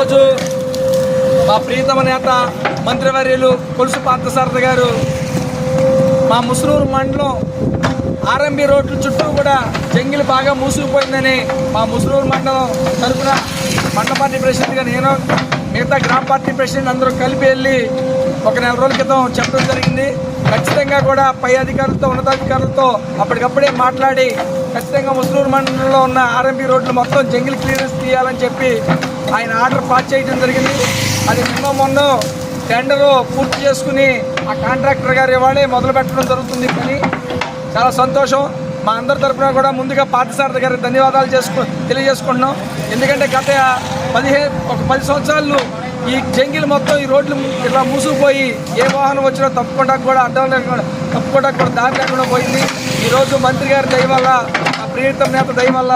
ఈరోజు మా ప్రీతమ నేత మంత్రివర్యులు కొలుసు పార్థసారథి గారు మా ముసునూరు మండలం ఆర్ఎంబి రోడ్ల చుట్టూ కూడా జంగిల్ బాగా మూసుకుపోయిందని మా ముసునూరు మండలం తరఫున మండల పార్టీ ప్రెసిడెంట్గా నేను మిగతా గ్రామ పార్టీ ప్రెసిడెంట్ అందరూ కలిపి వెళ్ళి ఒక నెల రోజుల క్రితం చెప్పడం జరిగింది. ఖచ్చితంగా కూడా పై అధికారులతో ఉన్నతాధికారులతో అప్పటికప్పుడే మాట్లాడి ఖచ్చితంగా ముస్లూరు మండలంలో ఉన్న ఆర్ఎంపీ రోడ్లు మొత్తం జంగిల్ క్లియరెన్స్ తీయాలని చెప్పి ఆయన ఆర్డర్ పాస్ చేయడం జరిగింది. అది నిన్న మొన్న టెండరు పూర్తి చేసుకుని ఆ కాంట్రాక్టర్ గారు ఇవాళే మొదలు పెట్టడం జరుగుతుంది పని చాలా సంతోషం. మా అందరి తరఫున కూడా ముందుగా పార్థసారథి గారికి ధన్యవాదాలు చేసుకు తెలియజేసుకుంటున్నాం. ఎందుకంటే గత పదిహేను ఒక పది సంవత్సరాలు ఈ జంగిల్ మొత్తం ఈ రోడ్లు ఇట్లా మూసుకుపోయి ఏ వాహనం వచ్చినా తప్పకుండా కూడా అడ్డం లేకుండా తప్పకుండా కూడా దారి లేకుండా పోయింది. ఈరోజు మంత్రి గారి దయ వల్ల ఆ ప్రియతమ నేత దయ వల్ల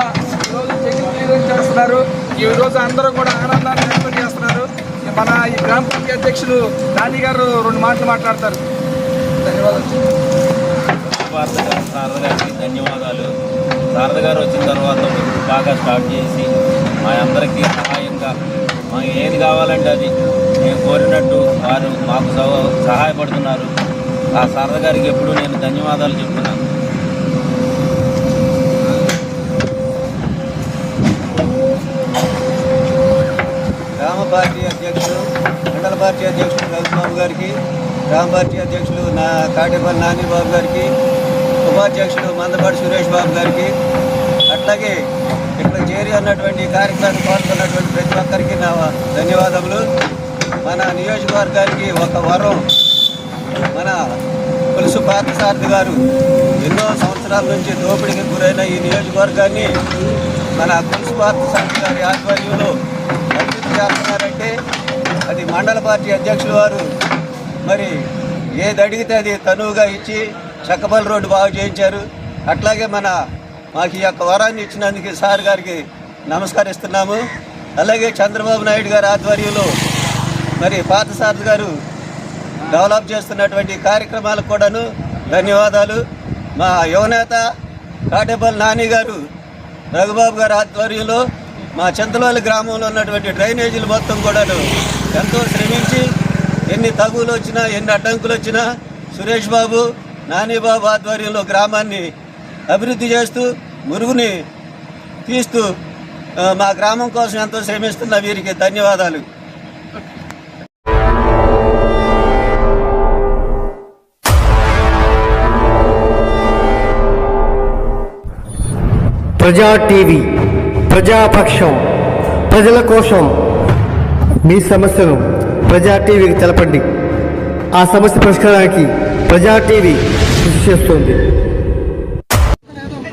ఈరోజు జంగిల్ క్లియరెన్స్ చేస్తున్నారు. ఈ రోజు అందరూ కూడా ఆనందాన్ని వ్యక్తం చేస్తున్నారు. మన ఈ గ్రామ పంచాయతీ అధ్యక్షులు నాని గారు రెండు మాటలు మాట్లాడతారు. ధన్యవాదాలు. గారు గారికి ధన్యవాదాలు. శారద గారు వచ్చిన తర్వాత బాగా స్టార్ట్ చేసి మా అందరికీ సహాయంగా మాకు ఏది కావాలంటే అది మేము కోరినట్టు వారు మాకు సహ- సహాయపడుతున్నారు. ఆ శారద గారికి ఎప్పుడు నేను ధన్యవాదాలు చెప్తున్నాను. గ్రామ పార్టీ అధ్యక్షుడు మండల పార్టీ అధ్యక్షుడు రవిబాబు గారికి గ్రామ పార్టీ అధ్యక్షులు నా కాటేపల్లి నానిబాబు గారికి ఉపాధ్యక్షుడు మందపాటి సురేష్ బాబు గారికి అట్లాగే ఇక్కడ అన్నటువంటి కార్యక్రమాన్ని పాల్గొన్నటువంటి ప్రతి ఒక్కరికి నా ధన్యవాదములు. మన నియోజకవర్గానికి ఒక వరం. మన పులుసు పార్థసారథి గారు ఎన్నో సంవత్సరాల నుంచి దోపిడీకి గురైన ఈ నియోజకవర్గాన్ని మన పులుసు పార్థసారథి గారి ఆధ్వర్యంలో అభివృద్ధి చేస్తున్నారంటే అది మండల పార్టీ అధ్యక్షుల వారు. మరి ఏది అడిగితే అది తనువుగా ఇచ్చి చక్కపల్లి రోడ్డు బాగు చేయించారు. అట్లాగే మన మాకు ఈ యొక్క వరాన్ని ఇచ్చినందుకు సార్ గారికి నమస్కరిస్తున్నాము. అలాగే చంద్రబాబు నాయుడు గారి ఆధ్వర్యంలో మరి పార్థసారథి గారు డెవలప్ చేస్తున్నటువంటి కార్యక్రమాలకు కూడాను ధన్యవాదాలు. మా యువనేత కాటేపల్లి నాని గారు రఘుబాబు గారి ఆధ్వర్యంలో మా చింతలోలి గ్రామంలో ఉన్నటువంటి డ్రైనేజీలు మొత్తం కూడాను ఎంతో శ్రమించి ఎన్ని తగులు వచ్చినా ఎన్ని అడ్డంకులు వచ్చినా సురేష్ బాబు నానిబాబు ఆధ్వర్యంలో గ్రామాన్ని అభివృద్ధి చేస్తూ మురుగుని తీస్తూ మా గ్రామం కోసం ఎంతో శ్రమిస్తున్న వీరికి ధన్యవాదాలు. ప్రజా టీవీ ప్రజాపక్షం ప్రజల కోసం మీ సమస్యను ప్రజా టీవీకి తెలపండి. ఆ సమస్య పరిష్కారానికి ప్రజా టీవీ కృషి చేస్తుంది.